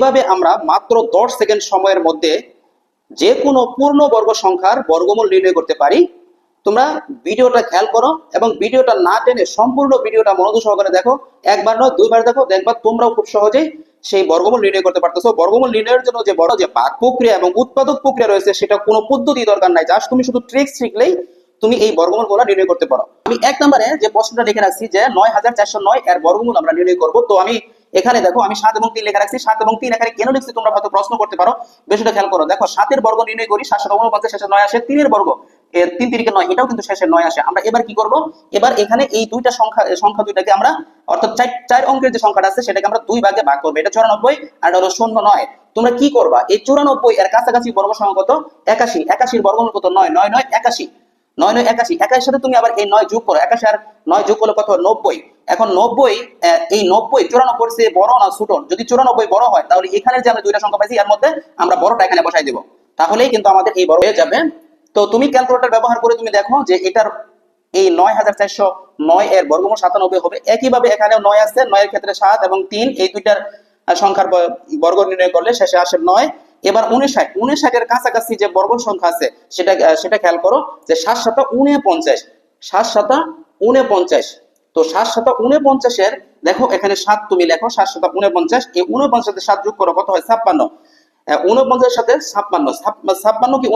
এভাবে আমরা মাত্র দশ সেকেন্ড সময়ের মধ্যে যে কোনো পূর্ণবর্গ সংখ্যার বর্গমূল নির্ণয় করতে পারি? তোমরা ভিডিওটা খেয়াল করো এবং ভিডিওটা না টেনে সম্পূর্ণ ভিডিওটা মনোযোগ সহকারে দেখো। একবার নয়, দুইবার দেখো, দেখবা তোমরাও খুব সহজেই সেই বর্গমূল নির্ণয় করতে পারতেছো। বর্গমূল নির্ণয়ের জন্য যে বড় যে বাক প্রক্রিয়া এবং উৎপাদক প্রক্রিয়া রয়েছে, সেটা কোনো পদ্ধতি দরকার নাই। জাস্ট তুমি শুধু ট্রিক্স শিখলেই তুমি এই বর্গমূলগুলা নির্ণয় করতে পারো। আমি এক নম্বরে যে প্রশ্নটা লিখে রাখছি যে নয় হাজার চারশো নয় এর বর্গমূল আমরা নির্ণয় করব, তো আমি এখানে দেখো, আমি সাত এবং তিন লেখা রাখছি। সাত এবং তিন এখানে কেন লিখছি? তোমরা হয়তো প্রশ্ন করতে পারো। বিষয়টা খেয়াল করো। দেখো, সাতের বর্গ নির্ণয় করি, সাতশো উনপঞ্চাশ শেষে নয় আসে তিনের বর্গ। তিন তিরিকে নয়, এটাও কিন্তু শেষে নয় আসে। আমরা এবার কি করব? এবার এখানে এই দুইটা সংখ্যা সংখ্যা দুইটাকে আমরা, অর্থাৎ চার চার অঙ্কের যে সংখ্যাটা আছে, সেটাকে আমরা দুই ভাগে ভাগ করব। এটা চুরানব্বই, আর এটা হলো শূন্য নয়। তোমরা কি করবা? এই চুরানব্বই এর কাছাকাছি বর্গ সংখ্যা কত? একাশি। একাশির বর্গমূল কত? নয় নয় নয়, একাশি। নয় নয়, একাশি। একাশির সাথে তুমি আবার এই নয় যোগ করো। একাশি আর নয় যোগ করলে কত? নব্বই। এখন নব্বই এই নব্বই চুরানব্বই সে বড় না ছোট যদি চুরানব্বই বড় হয়, তাহলে এখানে যে আমরা দুইটা সংখ্যা পাইছি, এর মধ্যে আমরা বড়টা এখানে বসাই দেবো। তাহলেই কিন্তু আমাদের এই বড় হয়ে যাবে। তো তুমি ক্যালকুলেটর ব্যবহার করে তুমি দেখো যে এটার এই নয় হাজার চারশো নয় এর বর্গমূল সাতানব্বই হবে। একইভাবে এখানে নয় আছে, নয়ের ক্ষেত্রে সাত এবং তিন, এই দুইটার সংখ্যার বর্গ নির্ণয় করলে শেষে আসে নয়। এবার উনষাট, উনষাটের কাছাকাছি যে বর্গ সংখ্যা আছে, সেটা সেটা খেয়াল করো যে সাত সাতা উনে পঞ্চাশ সাত সাতা উনে পঞ্চাশ তো সাত সাতা উনে পঞ্চাশের দেখো এখানে সাত তুমি লেখো, সাত সাতা উনে পঞ্চাশ এই উনপঞ্চাশের সাত যোগ করো, কত হয়? ছাপ্পান্ন। উনপঞ্চাশের সাথে ছাপ্পান্ন। ছাপ্পান্ন কি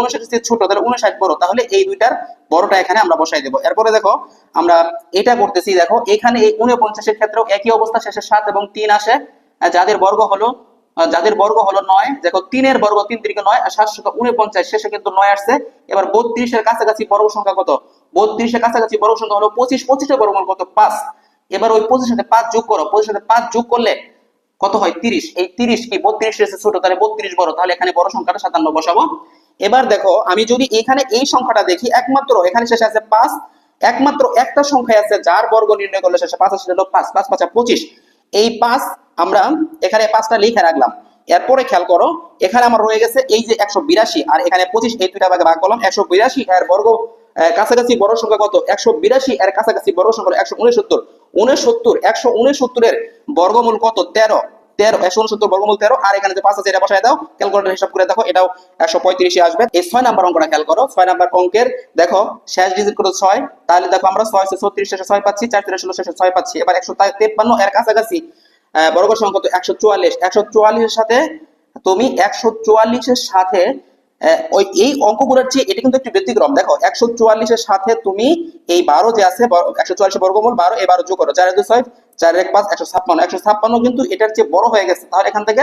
ছোট, তাহলে উনষাট বড় তাহলে এই দুইটার বড়টা এখানে আমরা বসাই দেবো। এরপরে দেখো, আমরা এটা করতেছি, দেখো, এখানে এই উনপঞ্চাশের ক্ষেত্রেও একই অবস্থা, শেষে সাত এবং তিন আসে। যাদের বর্গ হলো যাদের বর্গ হলো নয়, দেখো, তিনের বর্গ তিন তিরিকে নয়, আর সাতশত উনপঞ্চাশ শেষে কিন্তু নয় আসছে। এবার বত্রিশের কাছাকাছি বর্গ সংখ্যা কত? বত্রিশের কাছাকাছি বর্গ সংখ্যা হলো পঁচিশ, পঁচিশের বর্গমূল কত? পাঁচ। এবার ওই পঁচিশ সাথে পাঁচ যোগ করো। পঁচিশ সাথে পাঁচ যোগ করলে কত হয়? তিরিশ। এই তিরিশ কি? বত্রিশ এসে ছোট, তাহলে বত্রিশ বড়। তাহলে এখানে বড় সংখ্যাটা সাতান্ন বসাবো। এবার দেখো, আমি যদি এখানে এই সংখ্যাটা দেখি, একমাত্র এখানে শেষে আছে পাঁচ, একমাত্র একটা সংখ্যা আছে যার বর্গ নির্ণয় করলে শেষে পাঁচ আছে হলো পাঁচ। পাঁচ, পাঁচা পঁচিশ। এই পাঁচ আমরা এখানে পাঁচটা লিখে রাখলাম। এরপরে খেয়াল করো, এখানে আমার রয়ে গেছে এই যে একশো বিরাশি, আর এখানে পঁচিশ, এই দুইটা ভাগে ভাগ করলাম। একশো বিরাশি, এর বর্গ কাছাকাছি বড় সংখ্যা কত? একশো বিরাশি, এর কাছাকাছি বড় সংখ্যা একশো উনসত্তর। উনসত্তর, একশো উনসত্তরের বর্গমূল কত? তেরো। তেরো, একশো উনসত্তর বর্গমূল তেরো, আর এখানে যে পাঁচ আছে, এটা বসায় দাও। ক্যালকুলেটর হিসাব করে দেখো, এটাও একশো পঁয়ত্রিশে আসবে। এই ছয় নাম্বার অঙ্কটা খেয়াল করো, ছয় নাম্বার অঙ্কের, দেখো, শেষ ডিজিট কত? ছয়। তাহলে দেখো আমরা ছয় ছত্রিশ, শেষে ছয় পাচ্ছি, চার তিরিশ ষোলো শেষে ছয় পাচ্ছি। এবার একশো তেপ্পান্ন, এর কাছাকাছি বর্গ সংখ্যা কত? একশো চুয়াল্লিশ। একশো চুয়াল্লিশের সাথে তুমি একশো চুয়াল্লিশের সাথে ওই এই অঙ্কগুলোর চেয়ে এটা কিন্তু একটু ব্যতিক্রম। দেখো, একশো চুয়াল্লিশের সাথে তুমি এই বারো যে আছে একশো চুয়াল্লিশ বর্গমূল, বারো এই বারো যোগ করো। চার দুই ছয়, চার এক পাঁচ, একশো ছাপ্পান্ন। একশো ছাপ্পান্ন কিন্তু এটার চেয়ে বড় হয়ে গেছে। তাহলে এখান থেকে